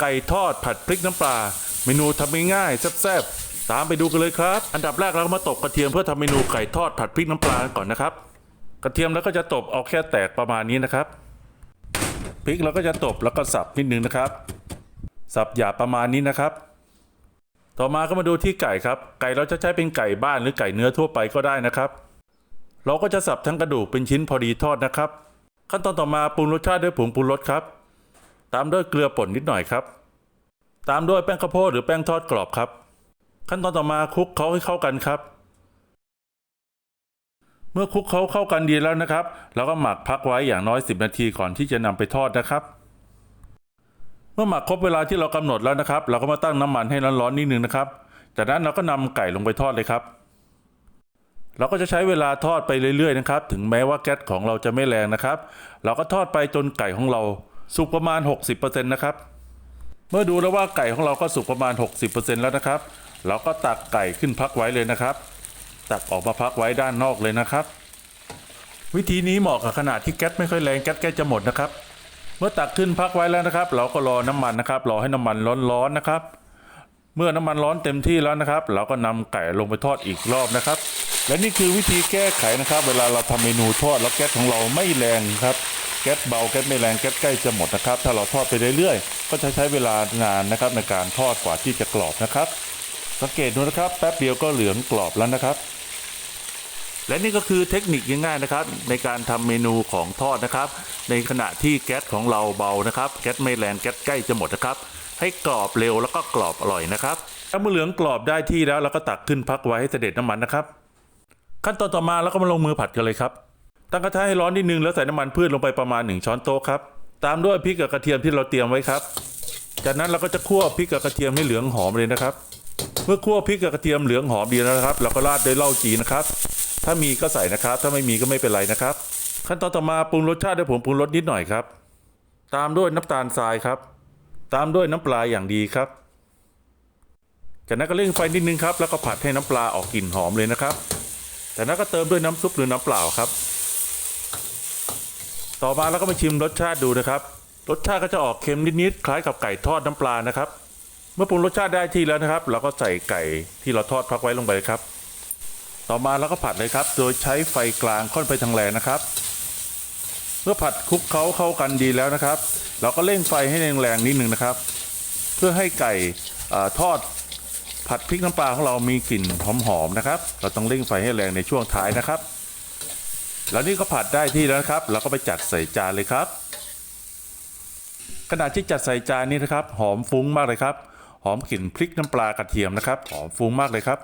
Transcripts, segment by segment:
ไก่ทอดผัดพริกน้ำปลา เมนูทำง่ายๆแซ่บๆตามไปดูกันเลยครับ อันดับแรกเราก็มาตบกระเทียมเพื่อทำเมนูไก่ทอดผัดพริกน้ำปลาก่อนนะครับ กระเทียมแล้วก็จะตบเอาแค่แตกประมาณนี้นะครับพริกเราก็จะตบแล้วก็สับนิดนึงนะครับ สับหยาบประมาณนี้นะครับ ต่อมาก็มาดูที่ไก่ครับ ไก่เราจะใช้เป็นไก่บ้านหรือไก่เนื้อทั่วไปก็ได้นะครับ เราก็จะสับทั้งกระดูกเป็นชิ้นพอดีทอดนะครับ ขั้นตอนต่อมาปรุงรสชาติด้วยผงปรุงรสครับ ตามด้วยเกลือป่นนิดหน่อยครับ ตามด้วยแป้งข้าวโพดหรือแป้งทอดกรอบครับ ขั้นตอนต่อมาคลุกเคล้าให้เข้ากันครับ เมื่อคลุกเคล้าเข้ากันดีแล้วนะครับ เราก็หมักพักไว้อย่างน้อย 10 นาทีก่อนที่จะนำไปทอดนะครับ เมื่อหมักครบเวลาที่เรากำหนดแล้วนะครับ เราก็มาตั้งน้ำมันให้ร้อนๆนิดนึงนะครับ จากนั้นเราก็นำไก่ลงไปทอดเลยครับเราก็จะใช้เวลาทอดไปเรื่อยๆนะครับ ถึงแม้ว่าแก๊สของเราจะไม่แรงนะครับ เราก็ทอดไปจนไก่ของเรา สุกประมาณ 60%นะครับ เมื่อดูแล้วว่าไก่ของเราก็สุกประมาณ 60%แล้วนะครับ เราก็ตักไก่ขึ้นพักไว้เลยนะครับ ตักออกมาพักไว้ด้านนอกเลยนะครับ วิธีนี้เหมาะกับขนาดที่แก๊สไม่ค่อยแรงแก๊สใกล้จะหมดนะครับ เมื่อตักขึ้นพักไว้แล้วนะครับ เราก็รอน้ำมันนะครับ รอให้น้ำมันร้อนๆนะครับ เมื่อน้ำมันร้อนเต็มที่แล้วนะครับ เราก็นำไก่ลงไปทอดอีกรอบนะครับ และนี่คือวิธีแก้ไขนะครับ เวลาเราทำเมนูทอดแล้วแก๊สของเราไม่แรงครับ แก๊สเบาแก๊สไม่แรงแก๊สใกล้จะหมดนะครับ ถ้าเราทอดไปเรื่อยๆ ก็จะใช้เวลานานนะครับในการทอดกว่าที่จะกรอบนะครับ สังเกตดูนะครับ แป๊บเดียวก็เหลืองกรอบแล้วนะครับและนี่ก็คือเทคนิคง่ายๆนะครับ ในการทำเมนูของทอดนะครับ ในขณะที่แก๊สของเราเบานะครับ แก๊สไม่แรงแก๊สใกล้จะหมดนะครับ ให้กรอบเร็วแล้วก็กรอบอร่อยนะครับถ้าเมื่อเหลืองกรอบได้ที่แล้วเราก็ตักขึ้นพักไว้ให้เสด็จน้ำมันนะครับ ขั้นตอนต่อมาเราก็มาลงมือผัดกันเลยครับ ตั้งกระทะให้ร้อนนิดนึงแล้วใส่น้ำมันพืชลงไปประมาณ 1 ช้อนโต๊ะครับ ตามด้วยพริกกับกระเทียมที่เราเตรียมไว้ครับ จากนั้นเราก็จะคั่วพริกกับกระเทียมให้เหลืองหอมเลยนะครับ เมื่อคั่วพริกกับกระเทียมเหลืองหอมดีแล้วนะครับ เราก็ราดด้วยเหล้าจีนนะครับ ถ้ามีก็ใส่นะครับ ถ้าไม่มีก็ไม่เป็นไรนะครับ ขั้นตอนต่อมาปรุงรสชาติด้วยผงปรุงรสนิดหน่อยครับ ตามด้วยน้ำตาลทรายครับ ตามด้วยน้ำปลาอย่างดีครับ จากนั้นก็เร่งไฟนิดนึงครับ แล้วก็ผัดให้น้ำปลาออกกลิ่นหอมเลยนะครับ จากนั้นก็เติมด้วยน้ำซุปหรือน้ำเปล่าครับ ต่อมาเราก็มาชิมรสชาติดูนะครับ รสชาติก็จะออกเค็มนิดๆคล้ายกับไก่ทอดน้ำปลานะครับ เมื่อปรุงรสชาติได้ที่แล้วนะครับ เราก็ใส่ไก่ที่เราทอดพักไว้ลงไปครับ ต่อมาเราก็ผัดเลยครับ โดยใช้ไฟกลางค่อนไปทางแรงนะครับ เมื่อผัดคลุกเคล้าเข้ากันดีแล้วนะครับ เราก็เร่งไฟให้แรงๆนิดนึงนะครับ เพื่อให้ไก่อทอดผัดพริกน้ำปลาของเรามีกลิ่นหอมๆนะครับ เราต้องเร่งไฟให้แรงในช่วงท้ายนะครับ แล้วนี่ก็ผัดได้ที่แล้วครับ เราก็ไปจัดใส่จานเลยครับ ขณะที่จัดใส่จานนี้นะครับ หอมฟุ้งมากเลยครับ หอมกลิ่นพริกน้ำปลากระเทียมนะครับ หอมฟุ้งมากเลยครับ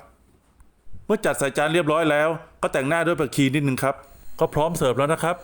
เมื่อจัดใส่จานเรียบร้อยแล้ว ก็แต่งหน้าด้วยผักชีนิดนึงครับ ก็พร้อมเสิร์ฟแล้วนะครับ